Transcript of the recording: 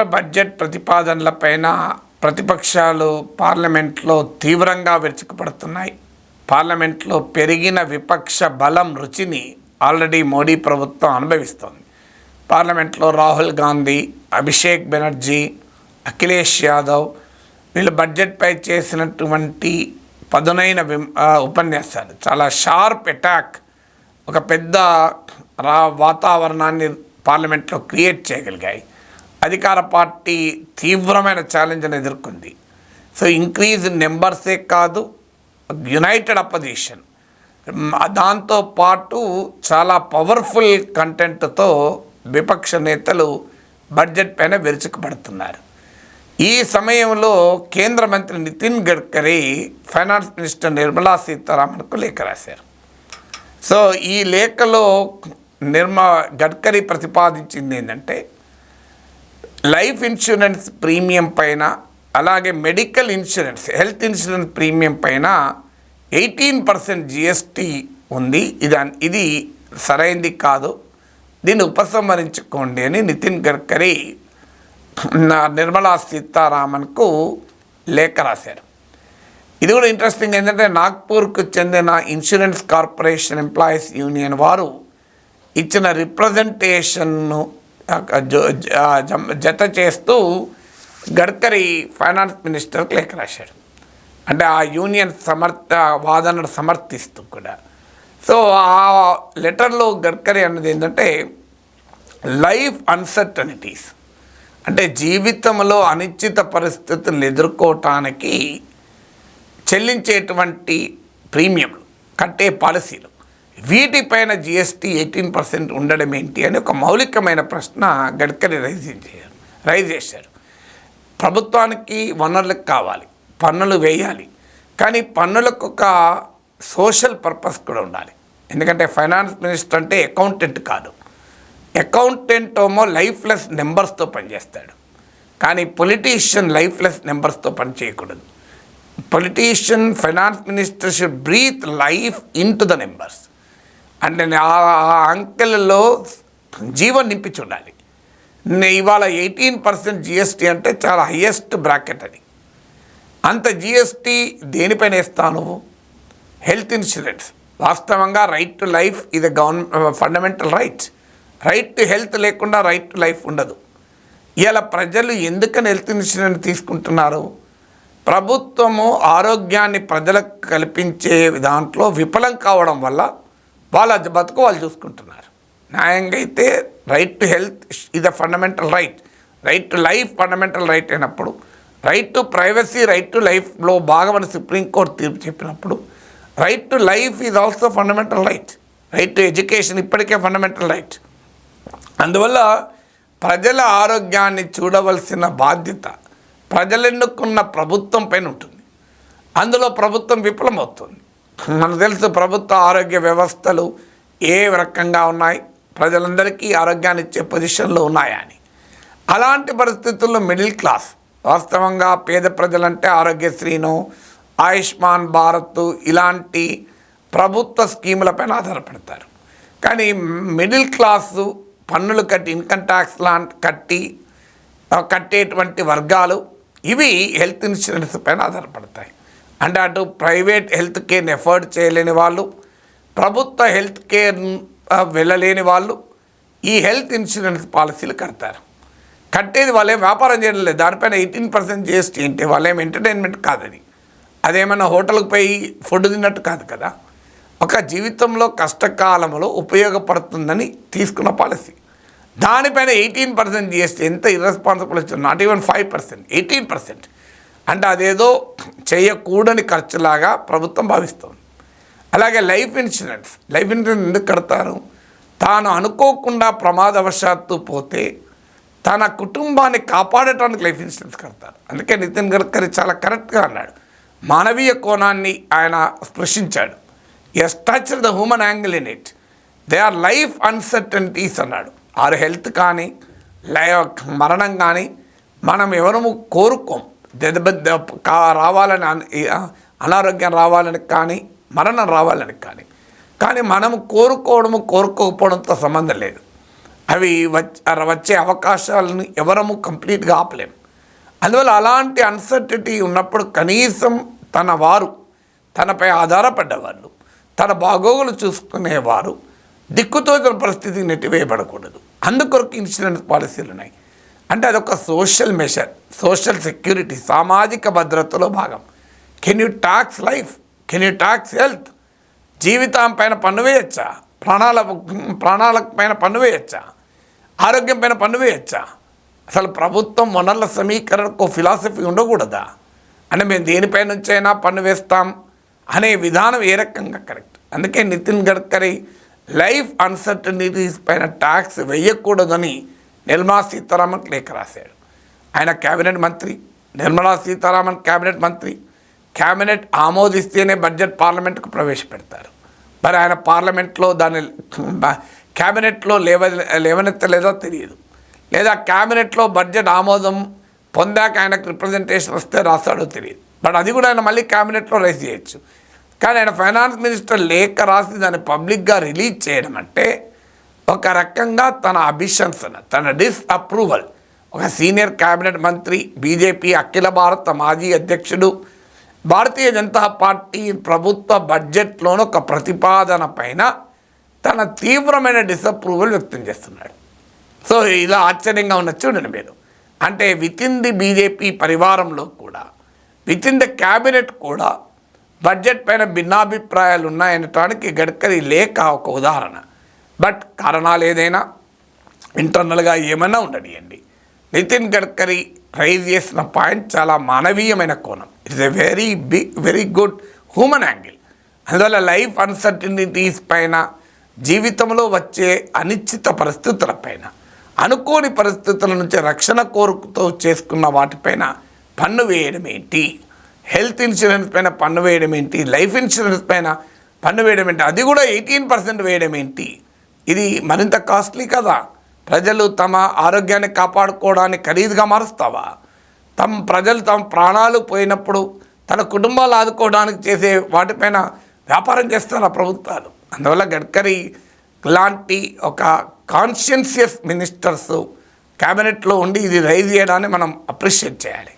కేంద్ర బడ్జెట్ ప్రతిపాదనలపైన ప్రతిపక్షాలు పార్లమెంట్లో తీవ్రంగా విరుచుకుపడుతున్నాయి. పార్లమెంట్లో పెరిగిన విపక్ష బలం రుచిని ఆల్రెడీ మోడీ ప్రభుత్వం అనుభవిస్తోంది. పార్లమెంట్లో రాహుల్ గాంధీ అభిషేక్ బెనర్జీ అఖిలేష్ యాదవ్ వీళ్ళు బడ్జెట్పై చేసినటువంటి పదునైన వి ఉపన్యాసాలు. చాలా షార్ప్ అటాక్ ఒక పెద్ద రా వాతావరణాన్ని పార్లమెంట్లో క్రియేట్ చేయగలిగాయి. అధికార పార్టీ తీవ్రమైన ఛాలెంజ్ని ఎదుర్కొంది. సో ఇంక్రీజ్ నెంబర్సే కాదు యునైటెడ్ అపోజిషన్ దాంతో పాటు చాలా పవర్ఫుల్ కంటెంట్తో విపక్ష నేతలు బడ్జెట్ పైన విరుచుకుపడుతున్నారు. ఈ సమయంలో కేంద్ర మంత్రి నితిన్ గడ్కరీ ఫైనాన్స్ మినిస్టర్ నిర్మలా సీతారామన్కు లేఖ రాశారు. సో ఈ లేఖలో నిర్మ గడ్కరీ ప్రతిపాదించింది ఏంటంటే లైఫ్ ఇన్సూరెన్స్ ప్రీమియం పైన అలాగే medical insurance health insurance premium పైన ఎయిటీన్ పర్సెంట్ జిఎస్టీ ఉంది. ఇది ఇది సరైంది కాదు. దీన్ని ఉపసంహరించుకోండి అని నితిన్ గడ్కరీ నా నిర్మలా సీతారామన్కు లేఖ రాశారు. ఇది కూడా ఇంట్రెస్టింగ్ ఏంటంటే నాగ్పూర్కు చెందిన ఇన్సూరెన్స్ కార్పొరేషన్ ఎంప్లాయీస్ యూనియన్ వారు ఇచ్చిన రిప్రజెంటేషన్ను జత చేస్తూ గడ్కరీ ఫైనాన్స్ మినిస్టర్కి లేఖ రాశాడు. అంటే ఆ యూనియన్ సమర్థ వాదనను సమర్థిస్తూ కూడా. సో ఆ లెటర్లో గడ్కరీ అన్నది ఏంటంటే లైఫ్ అన్సర్టనిటీస్ అంటే జీవితంలో అనిశ్చిత పరిస్థితులను ఎదుర్కోవటానికి చెల్లించేటువంటి ప్రీమియంలు కట్టే పాలసీలు. వీటిపైన జిఎస్టీ ఎయిటీన్ పర్సెంట్ ఉండడం ఏంటి అని ఒక మౌలికమైన ప్రశ్న గడ్కరీ రైజ్ చేశారు రైజ్ చేశారు. ప్రభుత్వానికి వనరులకు కావాలి పన్నులు వేయాలి. కానీ పన్నులకు ఒక సోషల్ పర్పస్ కూడా ఉండాలి. ఎందుకంటే ఫైనాన్స్ మినిస్టర్ అంటే అకౌంటెంట్ కాదు. అకౌంటెంట్ ఏమో లైఫ్లెస్ నెంబర్స్తో పనిచేస్తాడు. కానీ పొలిటీషియన్ లైఫ్లెస్ నెంబర్స్తో పని చేయకూడదు. Politician finance minister should breathe life into the numbers. అంటే ఆ ఆ అంకెలలో జీవం నింపి చూడాలి ఇవాళ ఎయిటీన్ పర్సెంట్ జిఎస్టీ అంటే చాలా హయ్యెస్ట్ బ్రాకెట్ అది. అంత జిఎస్టీ దేనిపైన ఇస్తాను హెల్త్ ఇన్సూరెన్స్ వాస్తవంగా రైట్ టు లైఫ్ ఇది government fundamental right right to health లేకుండా రైట్ టు లైఫ్ ఉండదు. ఇలా ప్రజలు ఎందుకని హెల్త్ ఇన్సూరెన్స్ తీసుకుంటున్నారు? ప్రభుత్వము ఆరోగ్యాన్ని ప్రజలకు కల్పించే దాంట్లో విఫలం కావడం వల్ల వాళ్ళ బతుకు వాళ్ళు చూసుకుంటున్నారు. న్యాయంగా అయితే రైట్ టు హెల్త్ ఇది fundamental right right to life fundamental right అయినప్పుడు right to privacy right to లైఫ్లో భాగమని సుప్రీంకోర్టు తీర్పు చెప్పినప్పుడు right to life is also fundamental right right to education ఇప్పటికే ఫండమెంటల్ రైట్ అందువల్ల ప్రజల ఆరోగ్యాన్ని చూడవలసిన బాధ్యత ప్రజలెన్నుకున్న ప్రభుత్వం పైన ఉంటుంది. అందులో ప్రభుత్వం విఫలమవుతుంది. మనకు తెలుసు ప్రభుత్వ ఆరోగ్య వ్యవస్థలు ఏ రకంగా ఉన్నాయి? ప్రజలందరికీ ఆరోగ్యాన్ని ఇచ్చే పొజిషన్లో ఉన్నాయని అలాంటి పరిస్థితుల్లో మిడిల్ క్లాస్ వాస్తవంగా పేద ప్రజలంటే ఆరోగ్యశ్రీను ఆయుష్మాన్ భారత్ ఇలాంటి ప్రభుత్వ స్కీములపైన ఆధారపడతారు. కానీ మిడిల్ క్లాసు పన్నులు కట్టి ఇన్కమ్ ట్యాక్స్ లాంటి కట్టి కట్టేటువంటి వర్గాలు ఇవి హెల్త్ ఇన్సూరెన్స్ పైన ఆధారపడతాయి. అంటే అటు ప్రైవేట్ హెల్త్ కేర్ని ఎఫర్డ్ చేయలేని వాళ్ళు ప్రభుత్వ హెల్త్ కేర్ వెళ్ళలేని వాళ్ళు ఈ హెల్త్ ఇన్సూరెన్స్ పాలసీలు కడతారు. కట్టేది వాళ్ళేం వ్యాపారం చేయడం లేదు. దానిపైన ఎయిటీన్ పర్సెంట్ జిఎస్టీ అంటే వాళ్ళేం ఎంటర్టైన్మెంట్ కాదు అది అదేమైనా హోటల్కి పోయి ఫుడ్ తిన్నట్టు కాదు కదా. ఒక జీవితంలో కష్టకాలంలో ఉపయోగపడుతుందని తీసుకున్న పాలసీ. దానిపైన ఎయిటీన్ పర్సెంట్ జిఎస్టీ ఎంత ఇర్రెస్పాన్సిబుల్ వచ్చింది not even five percent eighteen percent అంటే అదేదో చేయకూడని ఖర్చులాగా ప్రభుత్వం భావిస్తుంది. అలాగే లైఫ్ ఇన్సూరెన్స్ లైఫ్ ఇన్సూరెన్స్ ఎందుకు కడతారు? తాను అనుకోకుండా ప్రమాదవశాత్తు పోతే తన కుటుంబాన్ని కాపాడటానికి లైఫ్ ఇన్సూరెన్స్ కడతారు. అందుకే నితిన్ గడ్కరీ చాలా కరెక్ట్గా అన్నాడు. మానవీయ కోణాన్ని ఆయన స్పృశించాడు. Yes touch the human angle in it they are life uncertainties అన్నాడు. ఆరు హెల్త్ కానీ లై మరణం కానీ మనం ఎవరము కోరుకోం. రావాలని అన- ఈ, అనారోగ్యం రావాలని కానీ మరణం రావాలని కానీ కానీ మనము కోరుకోవడము కోరుకోకపోవడంతో సంబంధం లేదు. అవి వచ్చే అవకాశాలను ఎవరము కంప్లీట్గా ఆపలేము. అందువల్ల అలాంటి అన్సర్టిటీ ఉన్నప్పుడు కనీసం తన వారు తనపై ఆధారపడ్డవాళ్ళు తన బాగోగులు చూసుకునేవారు దిక్కుతోచిన పరిస్థితికి నెట్టివేయబడకూడదు. అందుకొరకు ఇన్సూరెన్స్ పాలసీలు ఉన్నాయి అంటే అదొక సోషల్ మెషర్ సోషల్ సెక్యూరిటీ సామాజిక భద్రతలో భాగం. Can you tax life can you tax health జీవితం పైన పన్ను వేయచ్చా? ప్రాణాల ప్రాణాల పైన పన్ను వేయచ్చా? ఆరోగ్యం పైన పన్ను వేయచ్చా? అసలు ప్రభుత్వం వనరుల సమీకరణకు ఫిలాసఫీ ఉండకూడదా? అంటే మేము దేనిపై నుంచైనా పన్ను వేస్తాం అనే విధానం ఏ రకంగా కరెక్ట్ అందుకే నితిన్ గడ్కరీ లైఫ్ అన్సర్టనిటీస్ పైన ట్యాక్స్ వేయకూడదని నిర్మలా సీతారామన్ లేఖ రాశాడు. ఆయన కేబినెట్ మంత్రి నిర్మలా సీతారామన్ కేబినెట్ మంత్రి కేబినెట్ ఆమోదిస్తేనే బడ్జెట్ పార్లమెంట్కు ప్రవేశపెడతారు. మరి ఆయన పార్లమెంట్లో దాన్ని క్యాబినెట్లో కేబినెట్లో లేవ లేవనెత్తలేదో తెలియదు. లేదా కేబినెట్లో బడ్జెట్ ఆమోదం పొందాక ఆయనకు రిప్రజెంటేషన్ వస్తే రాస్తాడో తెలియదు. బట్ అది కూడా ఆయన మళ్ళీ కేబినెట్లో రైజ్ చేయొచ్చు. కానీ ఆయన ఫైనాన్స్ మినిస్టర్ లేఖ రాసి దాన్ని పబ్లిక్గా రిలీజ్ చేయడం అంటే ఒక రకంగా తన అభిశంసన తన డిస్అప్రూవల్ ఒక సీనియర్ క్యాబినెట్ మంత్రి బీజేపీ అఖిల భారత మాజీ అధ్యక్షుడు భారతీయ జనతా పార్టీ ప్రభుత్వ బడ్జెట్లోని ఒక ప్రతిపాదన పైన తన తీవ్రమైన డిసప్రూవల్ వ్యక్తం చేస్తున్నాడు. సో ఇలా ఆశ్చర్యంగా ఉన్న చూడండి మీరు. అంటే విత్ ఇన్ ది బీజేపీ పరివారంలో కూడా విత్ ఇన్ ద క్యాబినెట్ కూడా బడ్జెట్ పైన భిన్నాభిప్రాయాలు ఉన్నాయనటానికి గడ్కరీ లేఖ ఒక ఉదాహరణ. బట్ కారణాలు ఏదైనా ఇంటర్నల్గా ఏమైనా ఉండనియండి. నితిన్ గడ్కరీ రైజ్ చేసిన పాయింట్ చాలా మానవీయమైన కోణం. It's a very big very good human angle అందువల్ల లైఫ్ అన్సర్టనిటీస్ పైన జీవితంలో వచ్చే అనిశ్చిత పరిస్థితుల పైన అనుకోని పరిస్థితుల నుంచి రక్షణ కోరుకుతో చేసుకున్న వాటిపైన పన్ను వేయడం ఏంటి? హెల్త్ ఇన్సూరెన్స్ పైన పన్ను వేయడం ఏంటి? లైఫ్ ఇన్సూరెన్స్ పైన పన్ను వేయడం ఏంటి? అది కూడా ఎయిటీన్ పర్సెంట్ వేయడం ఏంటి? ఇది మరింత కాస్ట్లీ కదా. ప్రజలు తమ ఆరోగ్యాన్ని కాపాడుకోవడాన్ని ఖరీదుగా మారుస్తావా? తమ ప్రజలు తమ ప్రాణాలు పోయినప్పుడు తన కుటుంబాలు ఆదుకోవడానికి చేసే వాటిపైన వ్యాపారం చేస్తున్న ప్రభుత్వాలు. అందువల్ల గడ్కరీ లాంటి ఒక కాన్షియన్షియస్ మినిస్టర్స్ క్యాబినెట్లో ఉండి ఇది రైజ్ చేయడాన్ని మనం అప్రిషియేట్ చేయాలి.